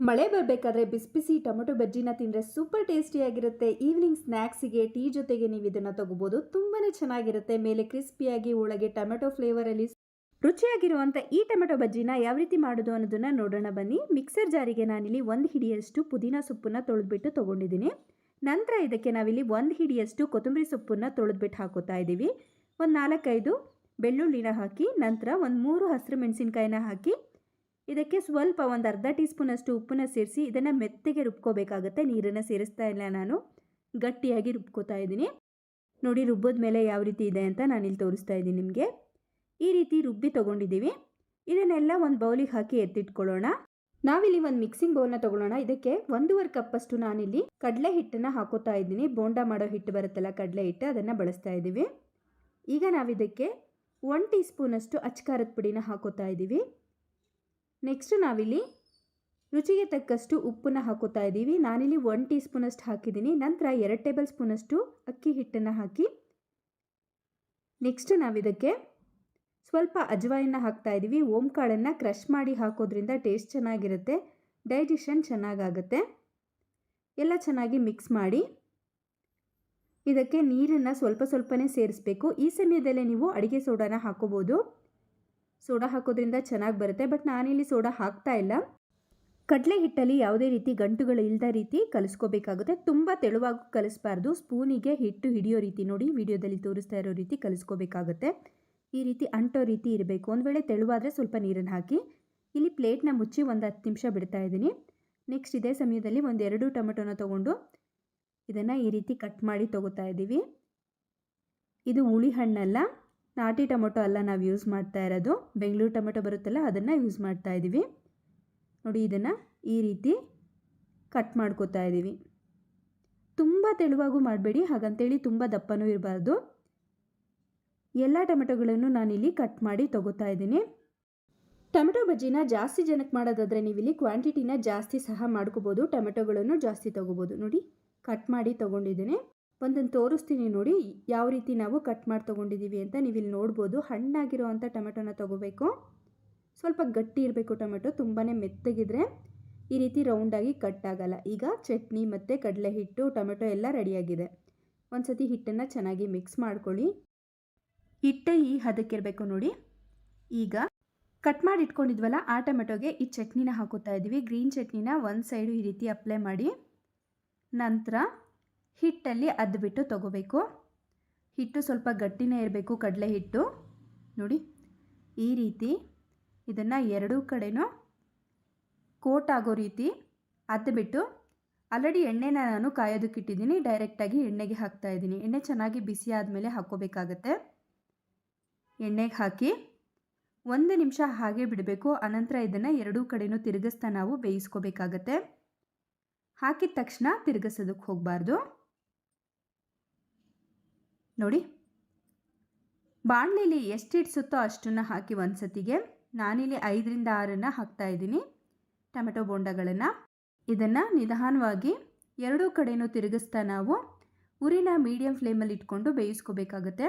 ಮಳೆ ಬರಬೇಕಾದ್ರೆ ಬಿಸಿ ಬಿಸಿ ಟೊಮೆಟೊ ಬಜ್ಜಿನ ತಿಂದರೆ ಸೂಪರ್ ಟೇಸ್ಟಿಯಾಗಿರುತ್ತೆ. ಈವ್ನಿಂಗ್ ಸ್ನ್ಯಾಕ್ಸಿಗೆ ಟೀ ಜೊತೆಗೆ ನೀವು ಇದನ್ನು ತಗೋಬೋದು. ತುಂಬಾ ಚೆನ್ನಾಗಿರುತ್ತೆ. ಮೇಲೆ ಕ್ರಿಸ್ಪಿಯಾಗಿ ಒಳಗೆ ಟೊಮೆಟೊ ಫ್ಲೇವರಲ್ಲಿ ರುಚಿಯಾಗಿರುವಂಥ ಈ ಟೊಮೆಟೊ ಬಜ್ಜಿನ ಯಾವ ರೀತಿ ಮಾಡೋದು ಅನ್ನೋದನ್ನು ನೋಡೋಣ ಬನ್ನಿ. ಮಿಕ್ಸರ್ ಜಾರಿಗೆ ನಾನಿಲ್ಲಿ ಒಂದು ಹಿಡಿಯಷ್ಟು ಪುದೀನ ಸೊಪ್ಪನ್ನು ತೊಳೆದ್ಬಿಟ್ಟು ತೊಗೊಂಡಿದ್ದೀನಿ. ನಂತರ ಇದಕ್ಕೆ ನಾವಿಲ್ಲಿ ಒಂದು ಹಿಡಿಯಷ್ಟು ಕೊತ್ತಂಬರಿ ಸೊಪ್ಪನ್ನು ತೊಳೆದ್ಬಿಟ್ಟು ಹಾಕೋತಾ ಇದ್ದೀವಿ. ಒಂದು ನಾಲ್ಕೈದು ಬೆಳ್ಳುಳ್ಳಿನ ಹಾಕಿ, ನಂತರ ಒಂದು ಮೂರು ಹಸಿರು ಮೆಣಸಿನ್ಕಾಯಿನ ಹಾಕಿ ಇದಕ್ಕೆ ಸ್ವಲ್ಪ ಒಂದು ಅರ್ಧ ಟೀ ಸ್ಪೂನಷ್ಟು ಉಪ್ಪನ್ನು ಸೇರಿಸಿ ಇದನ್ನು ಮೆತ್ತಗೆ ರುಬ್ಕೋಬೇಕಾಗತ್ತೆ. ನೀರನ್ನು ಸೇರಿಸ್ತಾ ಇಲ್ಲ ನಾನು. ಗಟ್ಟಿಯಾಗಿ ರುಬ್ಕೋತಾ ಇದ್ದೀನಿ. ನೋಡಿ, ರುಬ್ಬದ ಮೇಲೆ ಯಾವ ರೀತಿ ಇದೆ ಅಂತ ನಾನಿಲ್ಲಿ ತೋರಿಸ್ತಾ ಇದ್ದೀನಿ ನಿಮಗೆ. ಈ ರೀತಿ ರುಬ್ಬಿ ತೊಗೊಂಡಿದ್ದೀವಿ. ಇದನ್ನೆಲ್ಲ ಒಂದು ಬೌಲಿಗೆ ಹಾಕಿ ಎತ್ತಿಟ್ಕೊಳ್ಳೋಣ. ನಾವಿಲ್ಲಿ ಒಂದು ಮಿಕ್ಸಿಂಗ್ ಬೌಲ್ನ ತೊಗೊಳ್ಳೋಣ. ಇದಕ್ಕೆ ಒಂದೂವರೆ ಕಪ್ಪಷ್ಟು ನಾನಿಲ್ಲಿ ಕಡಲೆ ಹಿಟ್ಟನ್ನು ಹಾಕೋತಾ ಇದ್ದೀನಿ. ಬೋಂಡ ಮಾಡೋ ಹಿಟ್ಟು ಬರುತ್ತಲ್ಲ, ಕಡಲೆ ಹಿಟ್ಟು ಅದನ್ನು ಬಳಸ್ತಾ ಇದ್ದೀವಿ. ಈಗ ನಾವಿದಕ್ಕೆ ಒನ್ ಟೀ ಸ್ಪೂನಷ್ಟು ಅಚ್ಕಾರದ ಪುಡಿನ ಹಾಕೋತಾ ಇದ್ದೀವಿ. ನೆಕ್ಸ್ಟು ನಾವಿಲ್ಲಿ ರುಚಿಗೆ ತಕ್ಕಷ್ಟು ಉಪ್ಪನ್ನ ಹಾಕೋತಾ ಇದ್ದೀವಿ. ನಾನಿಲ್ಲಿ ಒನ್ ಟೀ ಸ್ಪೂನಷ್ಟು ಹಾಕಿದ್ದೀನಿ. ನಂತರ ಎರಡು ಟೇಬಲ್ ಸ್ಪೂನಷ್ಟು ಅಕ್ಕಿ ಹಿಟ್ಟನ್ನು ಹಾಕಿ. ನೆಕ್ಸ್ಟ್ ನಾವಿದಕ್ಕೆ ಸ್ವಲ್ಪ ಅಜ್ವಾಯನ್ನ ಹಾಕ್ತಾ ಇದ್ದೀವಿ. ಓಂಕಾಳನ್ನು ಕ್ರಷ್ ಮಾಡಿ ಹಾಕೋದ್ರಿಂದ ಟೇಸ್ಟ್ ಚೆನ್ನಾಗಿರುತ್ತೆ. ಡೈಜೆಷನ್ ಚೆನ್ನಾಗಾಗುತ್ತೆ. ಎಲ್ಲ ಚೆನ್ನಾಗಿ ಮಿಕ್ಸ್ ಮಾಡಿ. ಇದಕ್ಕೆ ನೀರನ್ನು ಸ್ವಲ್ಪ ಸ್ವಲ್ಪನೇ ಸೇರಿಸಬೇಕು. ಈ ಸಮಯದಲ್ಲೇ ನೀವು ಅಡುಗೆ ಸೋಡಾನ ಹಾಕೋಬೋದು. ಸೋಡಾ ಹಾಕೋದ್ರಿಂದ ಚೆನ್ನಾಗಿ ಬರುತ್ತೆ. ಬಟ್ ನಾನಿಲ್ಲಿ ಸೋಡಾ ಹಾಕ್ತಾ ಇಲ್ಲ. ಕಡಲೆ ಹಿಟ್ಟಲ್ಲಿ ಯಾವುದೇ ರೀತಿ ಗಂಟುಗಳು ಇಲ್ಲದ ರೀತಿ ಕಲಿಸ್ಕೋಬೇಕಾಗುತ್ತೆ. ತುಂಬ ತೆಳುವಾಗಿ ಕಲಿಸ್ಬಾರ್ದು. ಸ್ಪೂನಿಗೆ ಹಿಟ್ಟು ಹಿಡಿಯೋ ರೀತಿ ನೋಡಿ. ವಿಡಿಯೋದಲ್ಲಿ ತೋರಿಸ್ತಾ ಇರೋ ರೀತಿ ಕಲಿಸ್ಕೋಬೇಕಾಗುತ್ತೆ. ಈ ರೀತಿ ಅಂಟೋ ರೀತಿ ಇರಬೇಕು. ಒಂದು ವೇಳೆ ತೆಳುವಾದರೆ ಸ್ವಲ್ಪ ನೀರನ್ನು ಹಾಕಿ. ಇಲ್ಲಿ ಪ್ಲೇಟ್ನ ಮುಚ್ಚಿ ಒಂದು ಹತ್ತು ನಿಮಿಷ ಬಿಡ್ತಾ ಇದ್ದೀನಿ. ನೆಕ್ಸ್ಟ್ ಇದೇ ಸಮಯದಲ್ಲಿ ಒಂದೆರಡು ಟೊಮೆಟೊನ ತೊಗೊಂಡು ಇದನ್ನು ಈ ರೀತಿ ಕಟ್ ಮಾಡಿ ತೊಗೋತಾ ಇದ್ದೀವಿ. ಇದು ಹುಳಿ ಹಣ್ಣಲ್ಲ. ನಾಟಿ ಟೊಮೊಟೊ ಅಲ್ಲ ನಾವು ಯೂಸ್ ಮಾಡ್ತಾ ಇರೋದು. ಬೆಂಗಳೂರು ಟೊಮೆಟೊ ಬರುತ್ತಲ್ಲ, ಅದನ್ನು ಯೂಸ್ ಮಾಡ್ತಾ ಇದ್ದೀವಿ ನೋಡಿ, ಇದನ್ನು ಈ ರೀತಿ ಕಟ್ ಮಾಡ್ಕೋತಾ ಇದ್ದೀವಿ ತುಂಬ ತೆಳುವಾಗೂ ಮಾಡಬೇಡಿ, ಹಾಗಂತೇಳಿ ತುಂಬ ದಪ್ಪನೂ ಇರಬಾರ್ದು. ಎಲ್ಲ ಟೊಮೆಟೊಗಳನ್ನು ನಾನಿಲ್ಲಿ ಕಟ್ ಮಾಡಿ ತೊಗೋತಾ ಇದ್ದೀನಿ. ಟೊಮೆಟೊ ಬಜ್ಜಿನ ಜಾಸ್ತಿ ಜನಕ್ಕೆ ಮಾಡೋದಾದರೆ ನೀವಿಲ್ಲಿ ಕ್ವಾಂಟಿಟಿನ ಜಾಸ್ತಿ ಸಹ ಮಾಡ್ಕೋಬೋದು, ಟೊಮೆಟೊಗಳನ್ನು ಜಾಸ್ತಿ ತೊಗೋಬೋದು. ನೋಡಿ, ಕಟ್ ಮಾಡಿ ತೊಗೊಂಡಿದ್ದೀನಿ. ಒಂದನ್ನು ತೋರಿಸ್ತೀನಿ ನೋಡಿ, ಯಾವ ರೀತಿ ನಾವು ಕಟ್ ಮಾಡಿ ತೊಗೊಂಡಿದ್ದೀವಿ ಅಂತ ನೀವು ಇಲ್ಲಿ ನೋಡ್ಬೋದು. ಹಣ್ಣಾಗಿರುವಂಥ ಟೊಮೆಟೊನ ತೊಗೋಬೇಕು. ಸ್ವಲ್ಪ ಗಟ್ಟಿ ಇರಬೇಕು ಟೊಮೆಟೊ ತುಂಬಾ ಮೆತ್ತಗಿದ್ರೆ ಈ ರೀತಿ ರೌಂಡಾಗಿ ಕಟ್ ಆಗಲ್ಲ. ಈಗ ಚಟ್ನಿ ಮತ್ತು ಕಡಲೆ ಹಿಟ್ಟು ಟೊಮೆಟೊ ಎಲ್ಲ ರೆಡಿಯಾಗಿದೆ ಒಂದು ಸತಿ ಹಿಟ್ಟನ್ನು ಚೆನ್ನಾಗಿ ಮಿಕ್ಸ್ ಮಾಡ್ಕೊಳ್ಳಿ. ಹಿಟ್ಟೆ ಈ ಹದಕ್ಕಿರಬೇಕು ನೋಡಿ. ಈಗ ಕಟ್ ಮಾಡಿ ಇಟ್ಕೊಂಡಿದ್ವಲ್ಲ, ಆ ಟೊಮೆಟೊಗೆ ಈ ಚಟ್ನಿನ ಹಾಕೋತಾ ಇದ್ದೀವಿ ಗ್ರೀನ್ ಚಟ್ನಿನ ಒಂದು ಸೈಡು ಈ ರೀತಿ ಅಪ್ಲೈ ಮಾಡಿ. ನಂತರ ಹಿಟ್ಟಲ್ಲಿ ಅದ್ಬಿಟ್ಟು ತೊಗೋಬೇಕು. ಹಿಟ್ಟು ಸ್ವಲ್ಪ ಗಟ್ಟಿನೇ ಇರಬೇಕು, ಕಡಲೆ ಹಿಟ್ಟು. ನೋಡಿ, ಈ ರೀತಿ ಇದನ್ನು ಎರಡೂ ಕಡೆನೂ ಕೋಟ್ ಆಗೋ ರೀತಿ ಅದ್ಬಿಟ್ಟು ಆಲ್ರೆಡಿ ಎಣ್ಣೆನ ನಾನು ಕಾಯೋದಕ್ಕಿಟ್ಟಿದ್ದೀನಿ ಡೈರೆಕ್ಟಾಗಿ ಎಣ್ಣೆಗೆ ಹಾಕ್ತಾ ಇದ್ದೀನಿ. ಎಣ್ಣೆ ಚೆನ್ನಾಗಿ ಬಿಸಿ ಆದಮೇಲೆ ಹಾಕ್ಕೋಬೇಕಾಗತ್ತೆ. ಎಣ್ಣೆಗೆ ಹಾಕಿ ಒಂದು ನಿಮಿಷ ಹಾಗೆ ಬಿಡಬೇಕು ಅನಂತರ ಇದನ್ನು ಎರಡೂ ಕಡೆಯೂ ತಿರುಗಿಸ್ತಾ ನಾವು ಬೇಯಿಸ್ಕೋಬೇಕಾಗತ್ತೆ. ಹಾಕಿದ ತಕ್ಷಣ ತಿರುಗಿಸೋದಕ್ಕೆ ಹೋಗಬಾರ್ದು. ನೋಡಿ. ಬಾಣಲಿಲಿ ಎಷ್ಟು ಇಡ್ಸುತ್ತೋ ಅಷ್ಟನ್ನು ಹಾಕಿ ಒಂದು ಸತಿಗೆ ನಾನಿಲ್ಲಿ ಐದರಿಂದ ಆರನ್ನು ಹಾಕ್ತಾ ಇದ್ದೀನಿ ಟೊಮೆಟೊ ಬೋಂಡಗಳನ್ನು. ಇದನ್ನು ನಿಧಾನವಾಗಿ ಎರಡೂ ಕಡೆಯೂ ತಿರುಗಿಸ್ತಾ ನಾವು ಉರಿನ ಮೀಡಿಯಂ ಫ್ಲೇಮಲ್ಲಿ ಇಟ್ಕೊಂಡು ಬೇಯಿಸ್ಕೋಬೇಕಾಗುತ್ತೆ.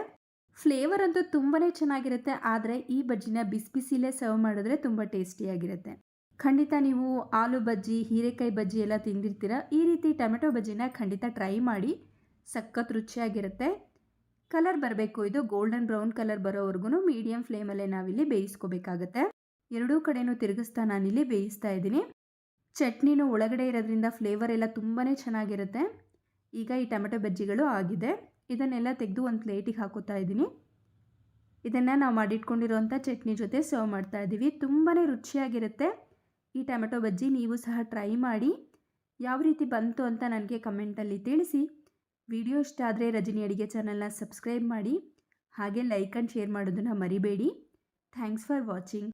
ಫ್ಲೇವರ್ ಅಂತೂ ತುಂಬಾ ಚೆನ್ನಾಗಿರುತ್ತೆ, ಆದರೆ ಈ ಬಜ್ಜಿನ ಬಿಸಿ ಬಿಸಿಲೇ ಸರ್ವ್ ಮಾಡಿದ್ರೆ ತುಂಬ ಟೇಸ್ಟಿಯಾಗಿರುತ್ತೆ. ಖಂಡಿತ ನೀವು ಆಲೂ ಬಜ್ಜಿ, ಹೀರೆಕಾಯಿ ಬಜ್ಜಿ ಎಲ್ಲ ತಿಂದಿರ್ತೀರ, ಈ ರೀತಿ ಟೊಮೆಟೊ ಬಜ್ಜಿನ ಖಂಡಿತ ಟ್ರೈ ಮಾಡಿ, ಸಖತ್ ರುಚಿಯಾಗಿರುತ್ತೆ. ಕಲರ್ ಬರಬೇಕು. ಇದು ಗೋಲ್ಡನ್ ಬ್ರೌನ್ ಕಲರ್ ಬರೋವರೆಗೂ ಮೀಡಿಯಂ ಫ್ಲೇಮಲ್ಲೇ ನಾವಿಲ್ಲಿ ಬೇಯಿಸ್ಕೋಬೇಕಾಗತ್ತೆ. ಎರಡೂ ಕಡೆಯೂ ತಿರುಗಿಸ್ತಾ ನಾನಿಲ್ಲಿ ಬೇಯಿಸ್ತಾ ಇದ್ದೀನಿ. ಚಟ್ನಿನೂ ಒಳಗಡೆ ಇರೋದ್ರಿಂದ ಫ್ಲೇವರ್ ಎಲ್ಲ ತುಂಬಾ ಚೆನ್ನಾಗಿರುತ್ತೆ. ಈಗ ಈ ಟೊಮೆಟೊ ಬಜ್ಜಿಗಳು ಆಗಿದೆ. ಇದನ್ನೆಲ್ಲ ತೆಗೆದು ಒಂದು ಪ್ಲೇಟಿಗೆ ಹಾಕೋತಾ ಇದ್ದೀನಿ. ಇದನ್ನು ನಾವು ಮಾಡಿಟ್ಕೊಂಡಿರೋಂಥ ಚಟ್ನಿ ಜೊತೆ ಸರ್ವ್ ಮಾಡ್ತಾ ಇದ್ದೀವಿ. ತುಂಬಾ ರುಚಿಯಾಗಿರುತ್ತೆ. ಈ ಟೊಮೆಟೊ ಬಜ್ಜಿ ನೀವು ಸಹ ಟ್ರೈ ಮಾಡಿ. ಯಾವ ರೀತಿ ಬಂತು ಅಂತ ನನಗೆ ಕಮೆಂಟಲ್ಲಿ ತಿಳಿಸಿ. ವಿಡಿಯೋ ಇಷ್ಟ ಆದರೆ ರಜನಿ ಅಡಿಗೆ ಚಾನಲ್ನ ಸಬ್ಸ್ಕ್ರೈಬ್ ಮಾಡಿ ಹಾಗೆ ಲೈಕ್ ಆ್ಯಂಡ್ ಶೇರ್ ಮಾಡೋದನ್ನು ಮರಿಬೇಡಿ. Thanks for watching.